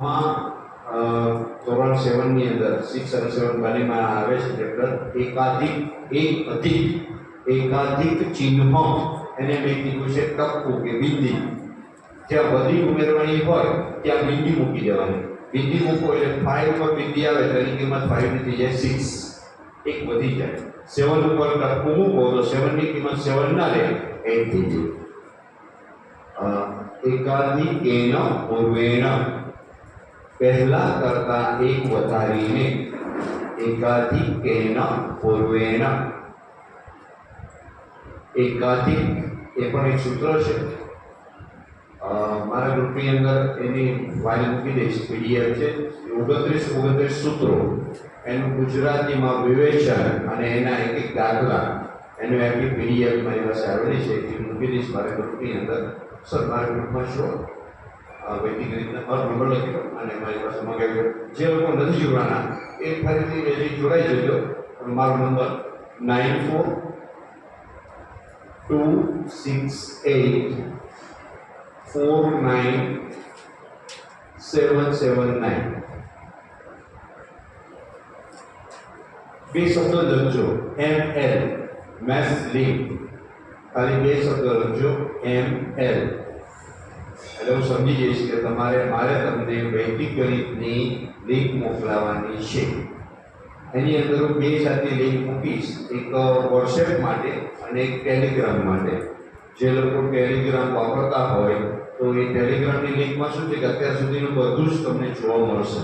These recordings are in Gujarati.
માં અ, ધોરણ સેવનની અંદર સિક્સ અને સેવન બંનેમાં આવે છે ચેપ્ટર એકાધિક એક અધિક એકાધિક ચિહ્નો એને મેં કીધું છે ટપકું કે બિંદી જ્યાં બધી ઉમેરવાની હોય ત્યાં બિંદી મૂકી દેવાની બિંદી મૂકો એટલે ફાઈવ પર બિંદી આવે તો એની કિંમત ફાઈવની થઈ જાય સિક્સ એક વધી જાય સેવન ઉપર ટપકું મૂકો તો સેવનની કિંમત સેવન ના રહે એટ થઈ જાય અ, એકાધિક એન પૂર્વેણ પહેલા કરતા એક વધારીને એકાધિક એન પૂર્વેણ એકાધિક એ પણ એક સૂત્ર છે. મારા ગ્રુપની અંદર એની ફાઇલ મૂકી દઈશ પીડીએફ છે. ઓગણત્રીસ ઓગણત્રીસ સૂત્રો. એનું ગુજરાતીમાં વિવેચન અને એના એક એક દાખલા એનું એમની પીડીએફ મારી પાસે આવેલી છે. એ મૂકી દઈશ મારા ગ્રુપની અંદર. સર મારા ગ્રુપમાં અ, વૈદિક રીતના મારો નંબર લખી લો અને મારી પાસે મગાવ્યો જે લોકો નથી જોડાના, એ ફરીથી હજી જોડાઈ જજો. મારો number nine four two six eight four nine seven seven nine. બે શબ્દ લખજો. M L. Math link. ખાલી બે શબ્દ લખજો. M L. એટલે હું સમજી જઈશ કે તમારે મારે તમને વૈદિક ગણિતની લિંક મોકલાવવાની છે. એની અંદર હું બે સાથે લિંક મૂકીશ. એક વોટ્સએપ માટે અને એક ટેલિગ્રામ માટે. જે લોકો ટેલિગ્રામ વાપરતા હોય, તો એ ટેલિગ્રામની લિંકમાં શું છે કે અત્યાર સુધીનું બધું જ તમને જોવા મળશે.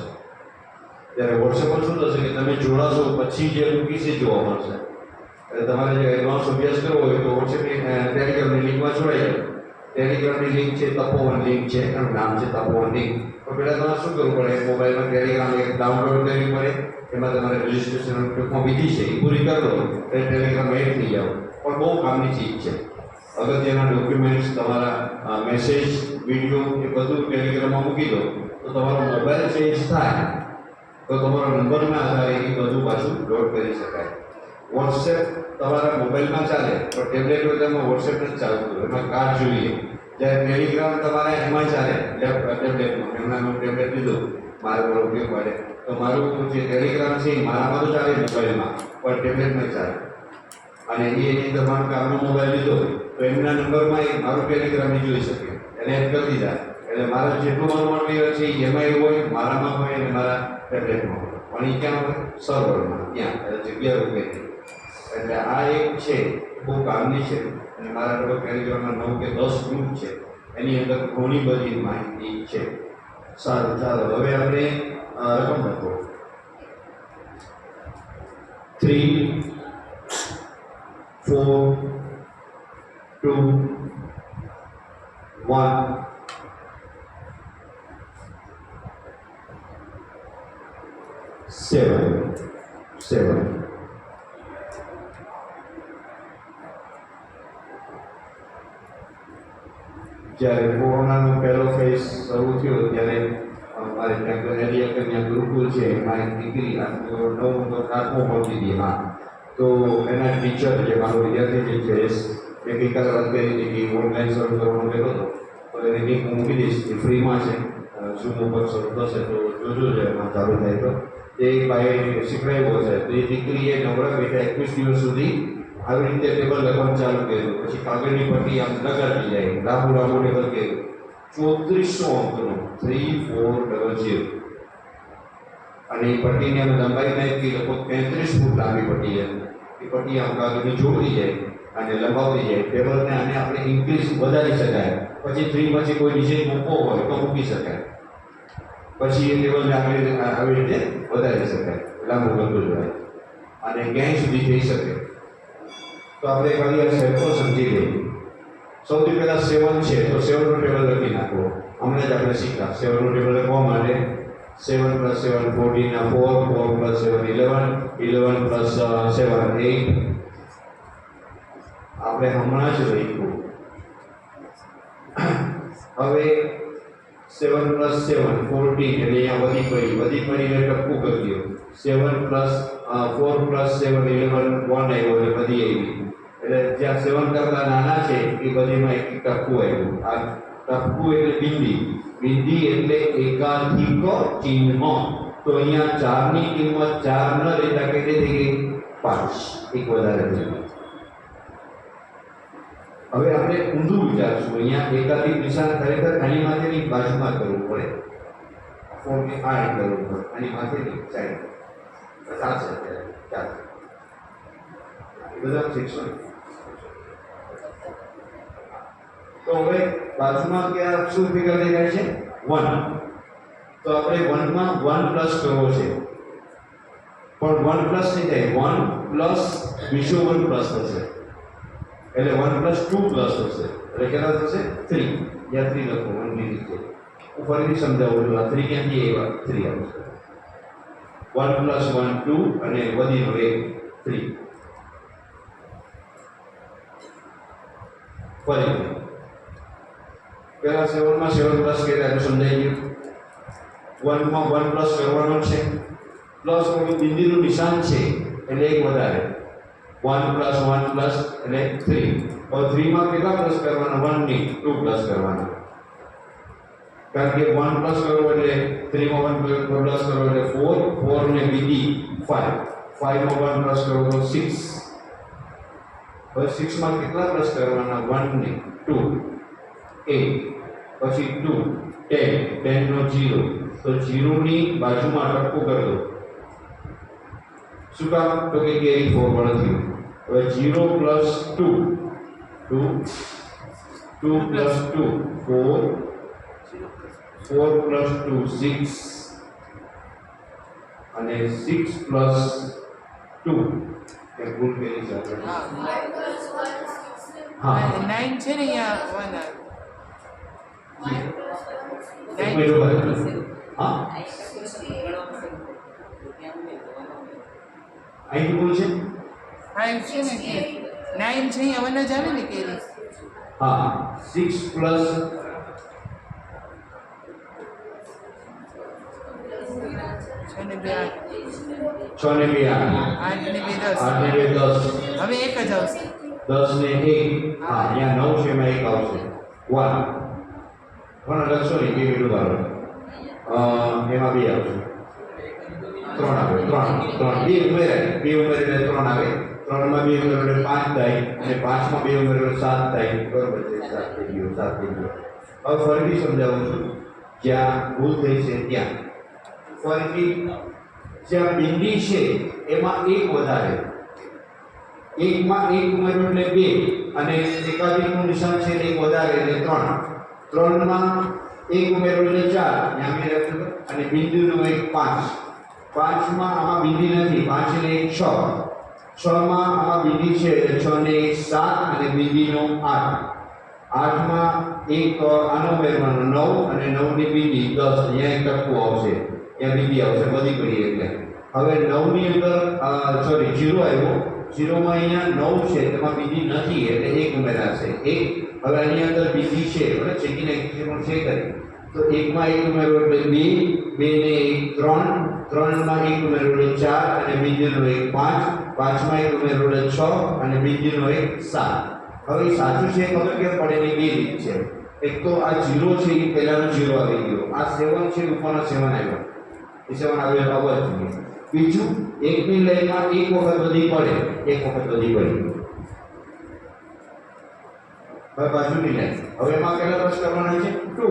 ત્યારે વોટ્સએપમાં શું થશે કે તમે જોડાશો, પછી જે મૂકીશ એ જોવા મળશે. તમારે જે એડવાન્સ અભ્યાસ કરવો હોય તો વોટ્સએપ ટેલિગ્રામની લિંકમાં જોડાઈ જાઓ ટેલિગ્રામની લિંક છે તપોવન લિંક છે, એનું નામ છે તપોવન લિંક તો પહેલાં તમારે શું કરવું પડે? મોબાઈલમાં ટેલિગ્રામ એક ડાઉનલોડ કરવી પડે, એમાં તમારે રજિસ્ટ્રેશન ટૂંકમાં વિધિ છે, એ પૂરી કરો એટલે ટેલિગ્રામ એડ થઈ જાઓ પણ બહુ કામની ચીજ છે. અગત્યના ડોક્યુમેન્ટ્સ તમારા મેસેજ વીડિયો એ બધું ટેલિગ્રામમાં મૂકી દો, તો તમારો મોબાઈલ ચેન્જ થાય. તો તમારો નંબરના આધારે એ બધું પાછું લોડ કરી શકાય. વોટ્સએપ તમારા મોબાઈલમાં ચાલે પણ ટેબ્લેટ હોય તેમાં વોટ્સએપ જ ચાલતું એમાં કાર્ડ જોઈએ. જ્યારે ટેલિગ્રામ તમારે એમાં ચાલે ટેબ્લેટમાં એમના મેં ટેબ્લેટ લીધું, મારે મારો ઉપયોગ માટે તો મારું જે ટેલિગ્રામ છે એ મારામાં તો ચાલે મોબાઈલમાં, પણ ટેબ્લેટમાં ચાલે. અને એ એની અંદર મારો મોબાઈલ લીધો તો એમના નંબરમાં એ મારું ટેલિગ્રામ જોઈ શકે. એને એમ કરી દીધા. એટલે મારો જેટલું મારું મળવી છે એમાં એવું હોય, મારામાં હોય અને મારા ટેબ્લેટમાં હોય. પણ એ ક્યાં હોય? સર્વરમાં ત્યાં. એટલે જગ્યા રૂપે. એટલે આ એક છે, બહુ કામની છે અને મારા લગભગ ટેલિગ્રામમાં નવ કે દસ ગ્રુપ છે. એની અંદર ઘણી બધી માહિતી છે. સારું, ચાલો, હવે આપણે રકમ લખો. Three four two one seven seven જ્યારે કોરોનાનો પહેલો ફેઝ શરૂ થયો ત્યારે અમારે ત્યાં ત્યાં એરિયા કન્યા ગુરુકુલ છે એક દીકરી તો નવમું તો આઠમું પહોંચી ગઈ એમાં. તો એના ટીચર જે મારો વિદ્યાર્થી છે જયેશ એ ગઈકાલે વાત કરી હતી કે ઓનલાઈન શરૂ કરવાનો કહેતો હતો તો એને કંઈક મૂકી દઈશ, એ ફ્રીમાં છે. ઝૂમ ઉપર શરૂ થશે તો જોજો છે એમાં ચાલુ થાય તો. એ ભાઈ શીખવાડ્યો છે, તો એ દીકરીએ નવરા બેઠા એકવીસ દિવસ સુધી આવી રીતે ટેબલ લખવાનું ચાલુ કર્યું. પછી કાગળની પટ્ટી આમ લગાડતી જાય. લાંબુ લાંબુ ટેબલ કર્યું. ચોત્રીસો અંકનું થ્રી ફોર ડબલ ઝીરો અને એ પટ્ટીની અમે લંબાઈ નાખી લગભગ પેંત્રીસ ફૂટ લાંબી પટ્ટી છે. એ પટ્ટી આમ કાગળની જોડી જાય અને લંબાવતી જાય. ટેબલને આને આપણે ઇન્ક્રીઝ વધારી શકાય. પછી થ્રી પછી કોઈ ડિઝાઇન મૂકવો હોય તો મૂકી શકાય. પછી એ ટેબલને આવી રીતે વધારી શકાય. લાંબુ, લંબુ જાય અને ક્યાંય સુધી જઈ શકે. તો આપણે ખાલી આ સેવકો સમજી લઈએ સૌથી પહેલાં સેવન છે, તો સેવનનું ટેબલ લખી નાખો. હમણાં જ આપણે શીખ્યા. સેવનનું ટેબલ લખવા માટે seven plus seven ફોર્ટીના four four plus seven eleven eleven plus seven eight આપણે હમણાં જ લખ્યું. હવે સેવન પ્લસ સેવન ફોર્ટીન એટલે અહીંયા વધી પડી. વધી પડીને ટપકું કરી દો seven plus four plus seven eleven one આવ્યો એટલે વધી આવી એટલે જ્યાં સેવન કરતા નાના છે, એ બધીમાં એક ટપકું આવ્યું. આ ટપકું એટલે બિંદી. બિંદી એટલે એકાધિક ચિહ્ન. તો અહીંયા ચારની કિંમત ચાર ન રહેતા કેટલી થઈ ગઈ? પાંચ. એક વધારે થઈ ગઈ હવે આપણે ઊંધું વિચારશું. અહીંયા એકાધિક નિશાન ખરેખર આની માથેની બાજુમાં કરવું પડે. ફોર્મને આ રીતે કરવું પડે આની માથેની સાઈડ અત્યારે. ચાલશે એ બધા શિક્ષણ તો હવે બાજુમાં ક્યાં શું ફિગર દેખાય છે? વન તો આપણે વનમાં વન પ્લસ કરવો છે. પણ વન પ્લસ નહીં થાય. વન પ્લસ બીજો વન પ્લસ થશે. એટલે વન પ્લસ ટુ પ્લસ થશે. એટલે કેટલા થશે? થ્રી યા થ્રી લખો. વનની નીચે. હું ફરીથી સમજાવું આ થ્રી ક્યાંથી આવ્યા? થ્રી આવશે વન પ્લસ વન ટુ અને વધીનો એક થ્રી ફરી. પહેલા સેવનમાં સેવન પ્લસ કર્યા સમજાઈ ગયું. વનમાં વન પ્લસ કરવાનો છે. પ્લસ બિંદુનું નિશાન છે, એટલે એક વધારે. વન પ્લસ વન પ્લસ એટલે થ્રી હવે થ્રીમાં કેટલા પ્લસ કરવાના? વનની ટુ પ્લસ કરવાના. કારણ કે વન પ્લસ કરવો એટલે થ્રીમાં વન પ્લસ કરવો એટલે ફોર ફોર ને બીજી ફાઈવ ફાઈવમાં વન પ્લસ કરવો તો સિક્સ હવે સિક્સમાં કેટલા પ્લસ કરવાના? વન ને ટુ એટ પછી ટુ ટેન ટેનનો જીરો તો જીરોની બાજુમાં ટપકો કરી દો. શું કામ? તો કે કેરી ફોરવર્ડ થયું હવે zero plus two two two plus two four four plus two six અને સિક્સ પ્લસ ટુ એ ગુણ કરી હા નાઇન છે ને અહીંયા એક મિનિટ હા અહીં ભૂલ છે ફાઈવ છે ને કે નાઇન છે અહીંયા વન જ આવે ને કેરી હા સિક્સ પ્લસ છ ને બે આઠ છ ને બે આઠ આઠ ને બે દસ. આઠ ને બે દસ હવે એક જ આવશે. દસ ને એક હા અહીંયા નવ છે એમાં એક આવશે. વન પણ નહીં બે મિનિટ બાર એમાં બે આવશે ત્રણ આવે ત્રણ ત્રણ બે ઉમેરાય બે ઉમેરે એટલે ત્રણ આવે ત્રણમાં બે ઉમેરો એટલે પાંચ થાય અને પાંચમાં બે ઉમેરો સાત થાય બરોબર છે સાત થઈ ગયો સાત થઈ ગયો હવે ફરીથી સમજાવું છું જ્યાં ભૂલ થઈ છે ત્યાં ફરીથી જ્યાં બિંદી છે એમાં એક વધારે એકમાં એક ઉમેરો એટલે બે અને એકાધિકનું નિશાન છે એટલે એક વધારે એટલે ત્રણ ત્રણમાં એક ઉમેરો એટલે ચાર ત્યાં મેં લખ્યું અને બિંદુનો એક પાંચ. પાંચમાં આમાં બિંદી નથી પાંચ ને એક છ. છમાં આમાં બિંદી છે છ ને એક સાત અને બિંદીનો આઠ. આઠમાં એક આનો ઉમેરવાનો નવ અને નવની બિંદી દસ. અહીંયા એક ટપકું આવશે. ત્યાં બિંદી આવશે, બધી કરી એટલે. હવે નવની અંદર સોરી જીરો આવ્યો. જીરોમાં અહીંયા નવ છે, તેમાં બીજી નથી, એટલે એક ઉમેરાશે. એક હવે આની અંદર બીજી છે, બરાબર? ચેકિંગ પણ છે કરી તો એકમાં એક ઉમેરો એટલે બે બે ને એક ત્રણ, ત્રણમાં એક ઉમેરો એટલે ચાર અને બીજીનો એક પાંચ, પાંચમાં એક ઉમેરો એટલે છ અને બીજીનો એક સાત. હવે સાચું છે ખબર કેમ પડે એની બે રીત છે. એક તો આ જીરો છે એ પહેલાનો જીરો આવી ગયો. આ સેવન છે, ઉપરનો સેવન આવ્યો. એ સેવન આવ્યો એટલે જોઈએ. બીજું એકની લાઈનમાં એક વખત વધી પડે, એક વખત વધી પડી. બાજુની લાઈન હવે એમાં કેટલા પ્લસ કરવાના છે? Two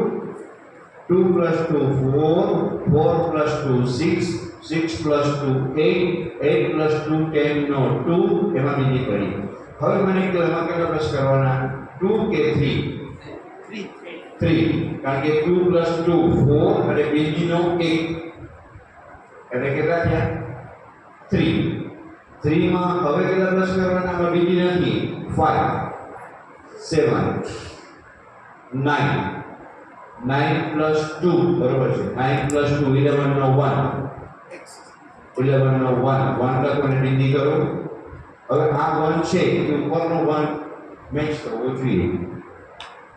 two plus two four four plus two six six plus two eight eight plus two ten નો ટુ એમાં બીજી પડી. હવે મને કહો એમાં કેટલા પ્લસ કરવાના? ટુ કે થ્રી થ્રી કારણ કે ટુ પ્લસ ટુ ફોર અને બીજીનો એક એટલે કેટલા થયા? થ્રી થ્રીમાં હવે કેટલા પ્લસ કરવાના? બીજી નથી. Five seven. Nine nine plus two બરોબર છે. નાઇન પ્લસ ટુ ઇલેવન નો વન ઇલેવન નો વન વન લખો અને બિંદી કરો. હવે આ વન છે, એ ઉપરનો વન મેચ કરવો જોઈએ.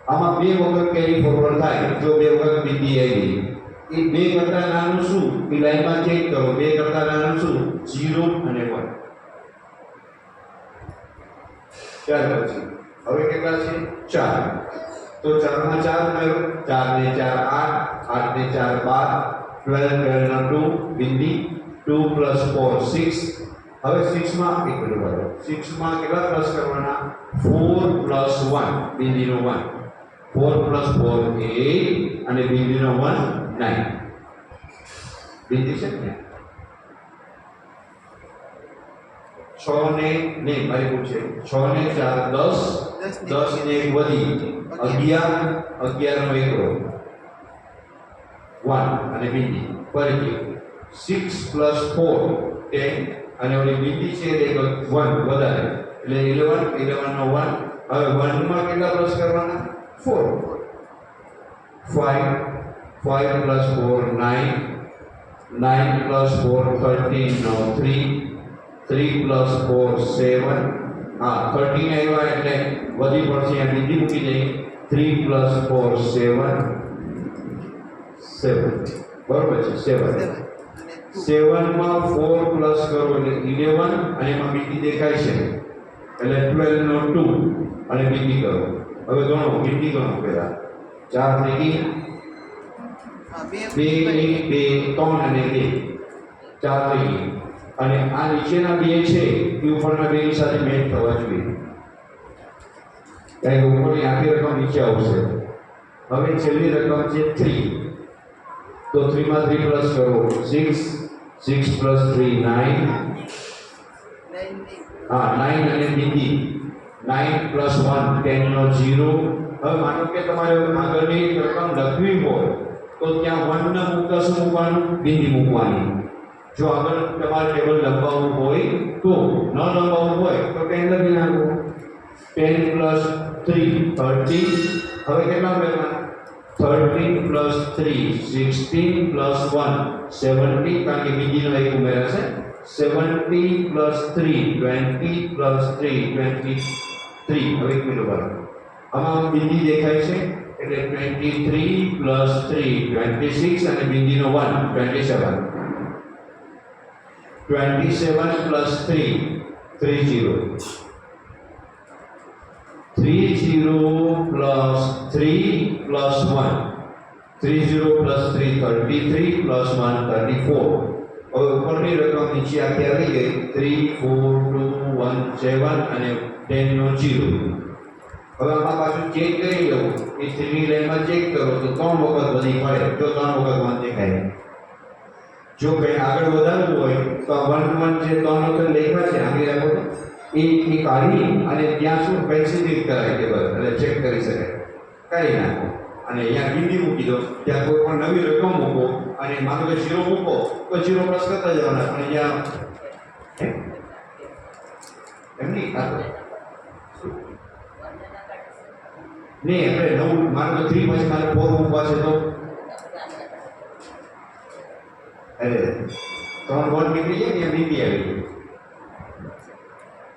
આમાં બે વખત કેરી ફોરવર્ડ થાય. જો બે વખત બિંદી આવી. એ બે કરતા નાનું શું? એ લાઈનમાં ચેક કરો. બે કરતા નાનું શું? ઝીરો અને વન ત્યાર પછી. હવે કેટલા છે? ચાર. તો ચારમાં ચાર ઉમેરો ચાર ને ચાર આઠ. આઠ ને ચાર બાર. ટ્વેલ્વ ટુ બિંદી ટુ પ્લસ ફોર સિક્સ. હવે સિક્સમાં એક મિનિટ બરાબર સિક્સમાં કેટલા પ્લસ કરવાના? Four plus one. બિંદીનો one. Four plus four eight અને બિંદીનો વન નાઇન. બિંદી છે ને? છ ને નહીં મારી પૂછે છ ને ચાર દસ. દસ ને એક વધી અગિયાર અગિયાર નો એકડો વન અને બીજી, ફરીથી. સિક્સ પ્લસ ફોર ટેન અને ઓલી બીજી છે તે વન વધારે. એટલે ઇલેવન ઇલેવન નો વન હવે વનમાં કેટલા પ્લસ કરવાના? Four five five plus four nine nine plus four thirteen નો three three plus four seven હા થર્ટીન આવ્યા એટલે વધી પડશે એમ બીજી મૂકી દઈએ. Three plus four seven seven બરોબર છે સેવન સેવનમાં ફોર પ્લસ કરો એટલે ઇલેવન અને એમાં બીજી દેખાય છે. એટલે ટ્વેલ્વ નો ટુ અને બીજી કરો. હવે ગણો બીજી ગણો પહેલાં. ચાર થઈ ગઈ બે. બે બે ત્રણ અને બે. ચાર થઈ ગઈ અને આ નીચેના બે છે, એ ઉપરના બેની સાથે મેચ થવા જોઈએ. કે ઉપરની આખી રકમ નીચે આવશે. હવે છેલ્લી રકમ છે થ્રી તો થ્રીમાં થ્રી પ્લસ કરો. Six six plus three nine હા નાઇન અને બીજી. નાઇન પ્લસ વન ટેનનો ઝીરો હવે માનો કે તમારે આગળની રકમ લખવી હોય, તો ત્યાં વન ન મૂકતા શું મૂકવાનું બિંદી મૂકવાની. જો આગળ તમારે ટેબલ લંબાવવું હોય તો ન લંબાવવું હોય તો કંઈ લખી નાખો. ટેન પ્લસ થ્રી થર્ટી હવે કેટલા ઉમેરવાના? Thirteen plus three sixteen plus one seventy કારણ કે બીજીનો એક ઉમેરાશે seventy plus three twenty plus three twenty three હવે એક મિનિટ બરાબર આમાં બિંદી દેખાય છે. એટલે twenty three plus three twenty six અને બિંદીનો one twenty seven twenty seven plus three three zero three zero plus three plus one three zero plus three thirty three plus one thirty four હવે ઉપરની રકમ નીચે આખી આવી ગઈ? Three four two one seven અને ટેનનો જીરો હવે આમાં પાછું ચેક કરી લઉં. એ થ્રી લાઈનમાં ચેક કરો તો ત્રણ વખત બધી પડે તો ત્રણ વખત વન દેખાય. જો કંઈ આગળ વધારવું હોય, તો આ વન જે ત્રણ વખત લેખા છે, આની રાખો. એ એ કાઢી અને ત્યાં શું પેન્સિલ કરાય ટેબલ એટલે ચેક કરી શકાય. કાઢી નાખો. અને અહીંયા બિંદી મૂકી દો. ત્યાં કોઈ પણ નવી રકમ મૂકો અને માનો કે જીરો મૂકો, તો જીરો પ્લસ કરતા જવાના. પણ અહીંયા એમ નહીં? નહીં આપણે નવું, મારે તો થ્રી પછી મારે ફોર મૂકવા છે તો. અરે ત્રણ બોલ નીકળી જાય ત્યાં બિંદી આવી ગયું.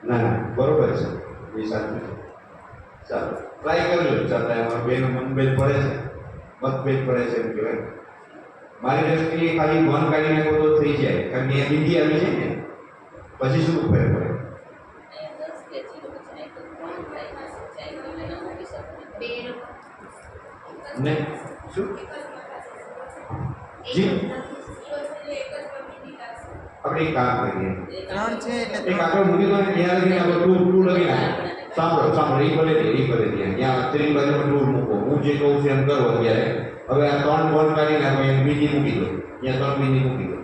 ના ના બરોબર છે. એ સાચું છે. ચાલો ટ્રાય કરજો. ચાલો અમારા બેનો મનભેદ પડે છે. મતભેદ પડે છે એમ કહેવાય. મારી દ્રષ્ટિએ ખાલી વન કાઢી નાખો તો થઈ જાય. કારણ કે બિંદી આવી છે ને પછી શું ફેર પડે? ને શું? જી? આપણે એક કામ કરીએ. ત્રણ છે એટલે એક આપણે મૂકી દો ને ત્યાં લગી આપણે ટૂર ટૂર લગી નાખો સાંભળો સાંભળો એ ભલે એ ભલે ત્યાં ત્યાં ત્રણ બાજુમાં ટૂર મૂકો. હું જે કહું છું એમ કરો અત્યારે. હવે આ ત્રણ બોલ કાઢી નાખો એમ બીજી મૂકી દો. ત્યાં ત્રણ બીજી મૂકી દો.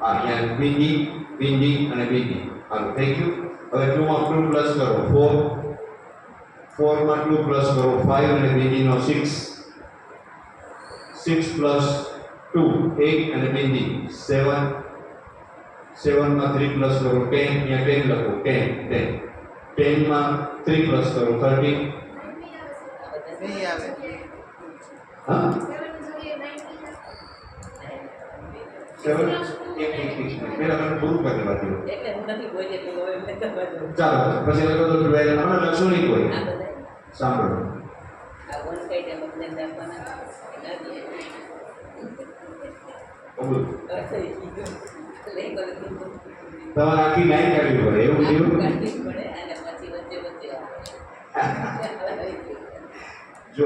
હા ત્યાં બીજી બીજી અને બીજી. હાલો થઈ ગયું હવે ટુમાં ટુ પ્લસ કરો. ફોર ફોરમાં ટુ પ્લસ કરો. ફાઈવ અને બીજીનો six six plus two eight અને બીજી. સેવન સેવનમાં થ્રી પ્લસ કરો ટેન અહીંયા ટેન લખો ટેન ટેન. ટેનમાં થ્રી પ્લસ કરો થર્ટી. નહીં આવે. હા? સેવન એક એક એક પહેલા મને પૂરું કરી દેવા દો. ચાલો પછી લખો તો ટ્વેલ્વ હમણાં લખશો નહીં કોઈ. આ બધા સાંભળો. આ તમારે આખી લાઈન કાઢવી પડે એવું થયું? જ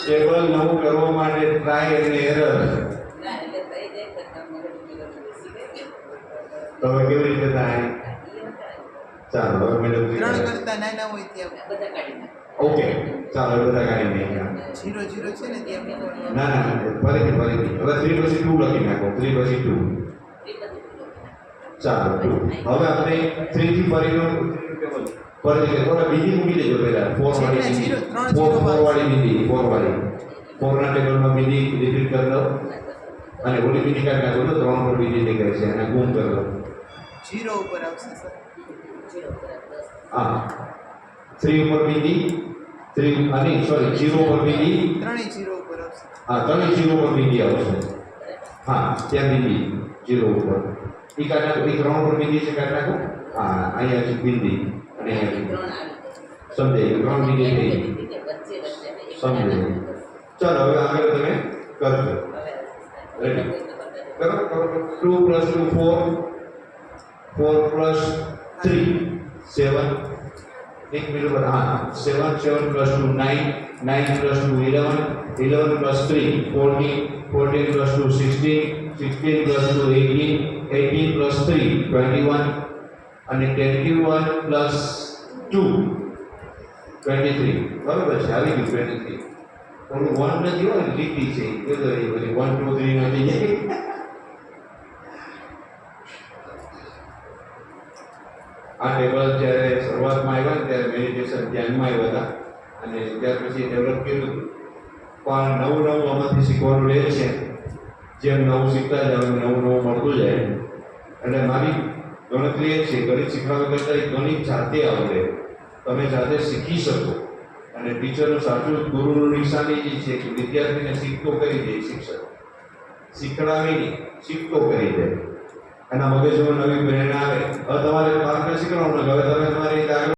ટેબલ નવું કરવા માટે ટ્રાય અને એરર તો કેવી રીતે થાય ચાલો હવે મેડમ ત્રણ કરતા નાના હોય ત્યાં બધા કાઢી નાખો. ઓકે ચાલો બધા કાઢી નાખ્યા. જીરો જીરો છે ને ત્યાં ના ના ફરીથી ફરીથી હવે થ્રી પછી ટુ લખી નાખો થ્રી પછી ટુ. ચાલો હવે આપણે થ્રી થી ફરીનું ફરીથી થોડા બીજી મૂકી દેજો પહેલા. ફોર વાળી બીજી. ફોર ફોર વાળી બીજી. ફોર વાળી. ફોરના ટેબલમાં બીજી રિપીટ કરી દો. અને ઓલી બીજી કાંઈ નાખો તો ત્રણ પર બીજી નીકળે છે. અને ગુમ કરી દો. જીરો ઉપર આવશે સર. હા. થ્રી ઉપર બીજી. થ્રી અને સોરી જીરો ઉપર બીજી. ત્રણેય જીરો ઉપર આવશે. હા ત્રણેય જીરો ઉપર બીજી આવશે. હા ત્યાં બીજી. જીરો ઉપર. બીજી છે કાઢી નાખો હા અહીંયા છે બિંદી અને ત્રણ ગયા. બીજી થઈ ગયું ચાલો હવે આગળ તમે કરજો રેડી. કરો કરો two plus two four four plus three seven એક મિનિટ પર હા seven seven plus two nine nine plus two eleven eleven plus three fourteen fourteen plus two sixteen sixteen plus two eighteen eighteen plus three twenty one અને twenty one plus two twenty three બરાબર છે? આવી ગયું ટ્વેન્ટી થ્રી થોડું વન નથી હોય લીટી છે. એ એ બધી વન ટુ થ્રી નથી. આ ટેબલ જ્યારે શરૂઆતમાં આવ્યા ત્યારે મેડિટેશન ધ્યાનમાં આવ્યા હતા. અને ત્યાર પછી ડેવલપ કર્યું. પણ નવું નવું આમાંથી શીખવાનું રહે છે. જેમ નવું શીખતા એમ નવું નવું મળતું જાય. એટલે મારી ગણતરી એ છે, ગણિત શીખવા કરતાં એ ગણિત જાતે આવડે. તમે જાતે શીખી શકો. અને ટીચરનું સાચું ગુરુનું નિશાની જે છે કે વિદ્યાર્થીને શીખતો કરી દે શિક્ષક. શીખડાવી નહીં શીખતો કરી દે. એના મગજમાં નવી પ્રેરણા આવે. હવે તમારે બાળકને શીખવાડવાનું હવે તમે તમારી રીતે